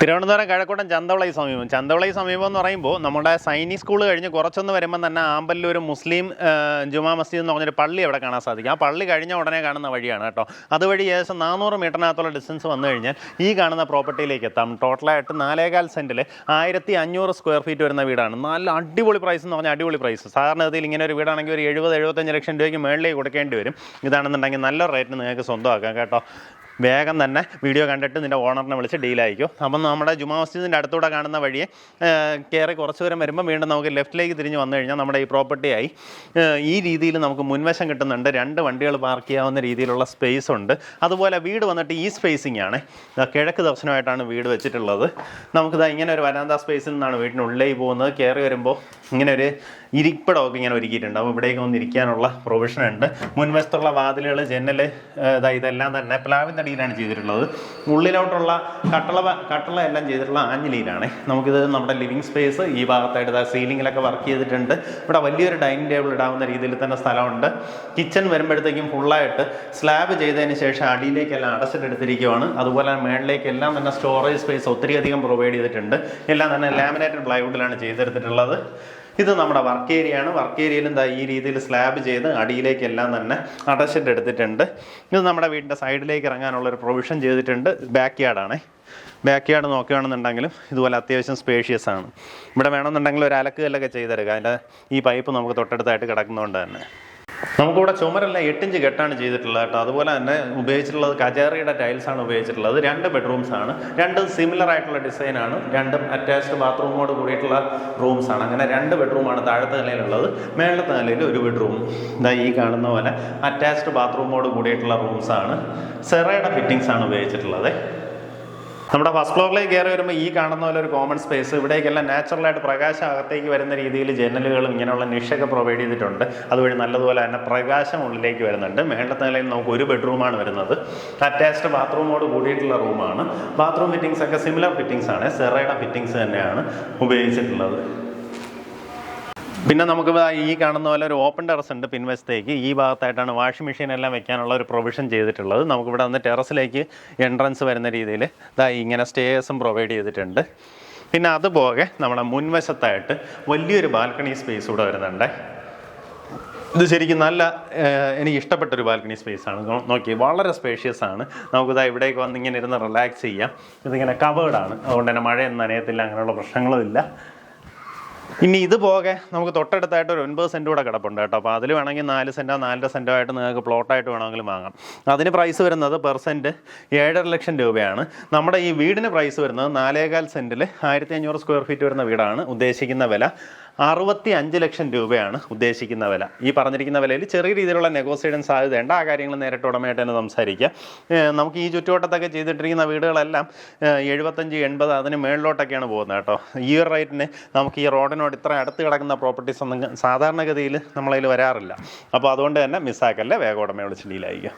തിരുവനന്തപുരം കഴക്കൂട്ടം ചന്തവളൈ സമീപം. ചന്തവളൈ സമീപം എന്ന് പറയുമ്പോൾ നമ്മുടെ സൈനിക് സ്കൂൾ കഴിഞ്ഞ് കുറച്ചൊന്ന് വരുമ്പോൾ തന്നെ ആമ്പല്ലൂർ മുസ്ലിം ജുമാ മസ്ജിദ് എന്ന് പറഞ്ഞൊരു പള്ളി അവിടെ കാണാൻ സാധിക്കും. ആ പള്ളി കഴിഞ്ഞ ഉടനെ കാണുന്ന വഴിയാണ് കേട്ടോ. അതുവഴി ഏകദേശം നാനൂറ് മീറ്ററിനകത്തുള്ള ഡിസ്റ്റൻസ് വന്നു കഴിഞ്ഞാൽ ഈ കാണുന്ന പ്രോപ്പർട്ടിയിലേക്ക് എത്താം. ടോട്ടലായിട്ട് നാലേകാൽ സെന്റിൽ ആയിരത്തി അഞ്ഞൂറ് സ്ക്വയർ ഫീറ്റ് വരുന്ന വീടാണ്. നല്ല അടിപൊളി പ്രൈസ് എന്ന് പറഞ്ഞാൽ അടിപൊളി പ്രൈസ് സാധാരണഗതിയിൽ ഇങ്ങനെ ഒരു വീടാണെങ്കിൽ ഒരു എഴുപത് എഴുപത്തഞ്ച് ലക്ഷം രൂപയ്ക്ക് മേളിലേക്ക് കൊടുക്കേണ്ടി വരും. ഇതാണെന്നുണ്ടെങ്കിൽ നല്ല റേറ്റിന് നിങ്ങൾക്ക് സ്വന്തമാക്കാം കേട്ടോ. വേഗം തന്നെ വീഡിയോ കണ്ടിട്ട് നിന്റെ ഓണറിനെ വിളിച്ച് ഡീലായിരിക്കും. അപ്പം നമ്മുടെ ജുമാ മസ്ജിദിന്റെ അടുത്തൂടെ കാണുന്ന വഴിയെ കയറി കുറച്ച് ദൂരം വരുമ്പോൾ വീണ്ടും നമുക്ക് ലെഫ്റ്റിലേക്ക് തിരിഞ്ഞ് വന്നു കഴിഞ്ഞാൽ നമ്മുടെ ഈ പ്രോപ്പർട്ടിയായി ഈ രീതിയിൽ നമുക്ക് മുൻവശം കിട്ടുന്നുണ്ട്. രണ്ട് വണ്ടികൾ പാർക്ക് ചെയ്യാവുന്ന രീതിയിലുള്ള സ്പേസ് ഉണ്ട്. അതുപോലെ വീട് വന്നിട്ട് ഈ സ്പേസിംഗ് ആണ്. കിഴക്ക് ദർശനമായിട്ടാണ് വീട് വെച്ചിട്ടുള്ളത്. നമുക്കിതാ ഇങ്ങനെ ഒരു വരാന്ത സ്പേസിൽ നിന്നാണ് വീട്ടിനുള്ളിലേക്ക് പോകുന്നത്. കയറി വരുമ്പോൾ ഇങ്ങനെ ഒരു ഇരിപ്പിടമൊക്കെ ഇങ്ങനെ ഒരുക്കിയിട്ടുണ്ട്. അപ്പോൾ ഇവിടേക്ക് വന്ന് ഇരിക്കാനുള്ള പ്രൊവിഷൻ ഉണ്ട്. മുൻവശത്തുള്ള വാതിലുകൾ ജനൽ ഇതാ ഇതെല്ലാം തന്നെ. പ്ലാവിന്റെ അടിയിലാണ് ചെയ്തിട്ടുള്ളത്. ഉള്ളിലോട്ടുള്ള കട്ടള കട്ടള എല്ലാം ചെയ്തിട്ടുള്ള ആഞ്ഞിലിയിലാണ്. നമുക്കിത് നമ്മുടെ ലിവിങ് സ്പേസ് ഈ ഭാഗത്തായിട്ട് സീലിങ്ങിലൊക്കെ വർക്ക് ചെയ്തിട്ടുണ്ട്. ഇവിടെ വലിയൊരു ഡൈനിങ് ടേബിൾ ഇടാവുന്ന രീതിയിൽ തന്നെ സ്ഥലമുണ്ട്. കിച്ചൺ വരുമ്പോഴത്തേക്കും ഫുള്ളായിട്ട് സ്ലാബ് ചെയ്തതിന് ശേഷം അടിയിലേക്കെല്ലാം അടച്ചിട്ടെടുത്തിരിക്കുവാണ് അതുപോലെ മേളിലേക്കെല്ലാം തന്നെ സ്റ്റോറേജ് സ്പേസ് ഒത്തിരി അധികം പ്രൊവൈഡ് ചെയ്തിട്ടുണ്ട്. എല്ലാം തന്നെ ലാമിനേറ്റഡ് പ്ലൈവുഡിലാണ് ചെയ്തെടുത്തിട്ടുള്ളത്. ഇത് നമ്മുടെ വർക്ക് ഏരിയ ആണ്. വർക്ക് ഏരിയയിലും ഈ രീതിയിൽ സ്ലാബ് ചെയ്ത് അടിയിലേക്കെല്ലാം തന്നെ അടച്ചിട്ട് എടുത്തിട്ടുണ്ട്. ഇത് നമ്മുടെ വീടിന്റെ സൈഡിലേക്ക് ഇറങ്ങാനുള്ള ഒരു പ്രൊവിഷൻ ചെയ്തിട്ടുണ്ട്. ബാക്ക് യാർഡാണ് ബാക്ക് യാർഡ് നോക്കുകയാണെന്നുണ്ടെങ്കിലും ഇതുപോലെ അത്യാവശ്യം സ്പേഷ്യസ് ആണ്. ഇവിടെ വേണമെന്നുണ്ടെങ്കിൽ ഒരു അലക്കുകല്ലൊക്കെ ചെയ്തെടുക്കുക അതിന്റെ ഈ പൈപ്പ് നമുക്ക് തൊട്ടടുത്തായിട്ട് കിടക്കുന്നതുകൊണ്ട് തന്നെ. നമുക്കിവിടെ ചുമരെല്ലാം എട്ടിഞ്ച് കെട്ടാണ് ചെയ്തിട്ടുള്ളത് കേട്ടോ. അതുപോലെ തന്നെ ഉപയോഗിച്ചിട്ടുള്ളത് ടൈൽസ് ആണ് ഉപയോഗിച്ചിട്ടുള്ളത്. രണ്ട് ബെഡ്റൂംസ് ആണ്. രണ്ടും സിമിലർ ആയിട്ടുള്ള ഡിസൈൻ ആണ്. രണ്ടും അറ്റാച്ച്ഡ് ബാത്റൂമോട് കൂടിയിട്ടുള്ള റൂംസ് ആണ്. അങ്ങനെ രണ്ട് ബെഡ്റൂമാണ് താഴത്തെ നിലയിലുള്ളത്. മേളത്തെ നിലയിൽ ഒരു ബെഡ്റൂം ഇതാ ഈ കാണുന്ന പോലെ അറ്റാച്ച്ഡ് ബാത്റൂമോട് കൂടിയിട്ടുള്ള റൂംസ് ആണ്. സെറയുടെ ഫിറ്റിംഗ്സ് ആണ് ഉപയോഗിച്ചിട്ടുള്ളത്. നമ്മുടെ ഫസ്റ്റ് ഫ്ലോറിലേക്ക് കയറി വരുമ്പോൾ ഈ കാണുന്ന പോലെ ഒരു കോമൺ സ്പേസ് ഇവിടേക്കെല്ലാം നാച്ചുറലായിട്ട് പ്രകാശം അകത്തേക്ക് വരുന്ന രീതിയിൽ ജനലുകളും ഇങ്ങനെയുള്ള നിഷൊക്കെ പ്രൊവൈഡ് ചെയ്തിട്ടുണ്ട്. അതുവഴി നല്ലതുപോലെ തന്നെ പ്രകാശം ഉള്ളിലേക്ക് വരുന്നുണ്ട്. മേളത്തെ നിലയിൽ നമുക്ക് ഒരു ബെഡ്റൂമാണ് വരുന്നത്. അറ്റാച്ച്ഡ് ബാത്റൂമോട് കൂടിയിട്ടുള്ള റൂമാണ് ബാത്റൂം ഫിറ്റിംഗ്സ് ഒക്കെ സിമിലർ ഫിറ്റിംഗ്സ് ആണ്. സെറയുടെ ഫിറ്റിംഗ്സ് തന്നെയാണ് ഉപയോഗിച്ചിട്ടുള്ളത്. പിന്നെ നമുക്ക് ഈ കാണുന്ന പോലെ ഒരു ഓപ്പൺ ടെറസ് ഉണ്ട് പിൻവശത്തേക്ക്. ഈ ഭാഗത്തായിട്ടാണ് വാഷിംഗ് മെഷീൻ എല്ലാം വെക്കാനുള്ള ഒരു പ്രൊവിഷൻ ചെയ്തിട്ടുള്ളത്. നമുക്കിവിടെ വന്ന് ടെറസിലേക്ക് എൻട്രൻസ് വരുന്ന രീതിയിൽ ഇതാ ഇങ്ങനെ സ്റ്റേഴ്സും പ്രൊവൈഡ് ചെയ്തിട്ടുണ്ട്. പിന്നെ അതുപോലെ നമ്മുടെ മുൻവശത്തായിട്ട് വലിയൊരു ബാൽക്കണി സ്പേസ് കൂടെ വരുന്നുണ്ട്. ഇത് ശരിക്കും നല്ല എനിക്ക് ഇഷ്ടപ്പെട്ട ഒരു ബാൽക്കണി സ്പേസ് ആണ് നോക്കി വളരെ സ്പേഷ്യസ് ആണ്. നമുക്കിതാ ഇവിടേക്ക് വന്ന് ഇങ്ങനെ ഇരുന്ന് റിലാക്സ് ചെയ്യാം. ഇതിങ്ങനെ കവേർഡാണ് അതുകൊണ്ട് തന്നെ മഴയൊന്നും നനയത്തില്ല അങ്ങനെയുള്ള പ്രശ്നങ്ങളും ഇല്ല. ഇനി ഇത് പോകെ നമുക്ക് തൊട്ടടുത്തായിട്ട് ഒരു ഒൻപത് സെന്റ് കൂടെ കിടപ്പുണ്ട് കേട്ടോ. അപ്പോൾ അതിൽ വേണമെങ്കിൽ നാല് സെന്റോ നാലര സെന്റോ ആയിട്ട് നിങ്ങൾക്ക് പ്ലോട്ടായിട്ട് വേണമെങ്കിലും വാങ്ങാം. അതിന് പ്രൈസ് വരുന്നത് പെർ സെന്റ് ഏഴര ലക്ഷം രൂപയാണ്. നമ്മുടെ ഈ വീടിന് പ്രൈസ് വരുന്നത് നാലേകാൽ സെന്റിൽ ആയിരത്തി അഞ്ഞൂറ് സ്ക്വയർ ഫീറ്റ് വരുന്ന വീടാണ് ഉദ്ദേശിക്കുന്ന വില. അറുപത്തി അഞ്ച് ലക്ഷം രൂപയാണ് ഉദ്ദേശിക്കുന്ന വില. ഈ പറഞ്ഞിരിക്കുന്ന വിലയിൽ ചെറിയ രീതിയിലുള്ള നെഗോസിയേഷൻ സാധ്യതയുണ്ട്. ആ കാര്യങ്ങൾ നേരിട്ട് ഉടമയായിട്ട് തന്നെ സംസാരിക്കുക നമുക്ക് ഈ ചുറ്റുവട്ടത്തൊക്കെ ചെയ്തിട്ടിരിക്കുന്ന വീടുകളെല്ലാം എഴുപത്തഞ്ച് എൺപത് അതിന് മേളിലോട്ടൊക്കെയാണ് പോകുന്നത് കേട്ടോ. ഈ ഒരു റേറ്റിന് നമുക്ക് ഈ റോഡിനോട് ഇത്ര അടുത്ത് കിടക്കുന്ന പ്രോപ്പർട്ടീസ് ഒന്നും സാധാരണഗതിയിൽ നമ്മളതിൽ വരാറില്ല. അപ്പോൾ അതുകൊണ്ട് തന്നെ മിസ്സാക്കല്ലേ വേഗം ഉടമയോട് വിളിച്ച് ഡീലായിരിക്കും.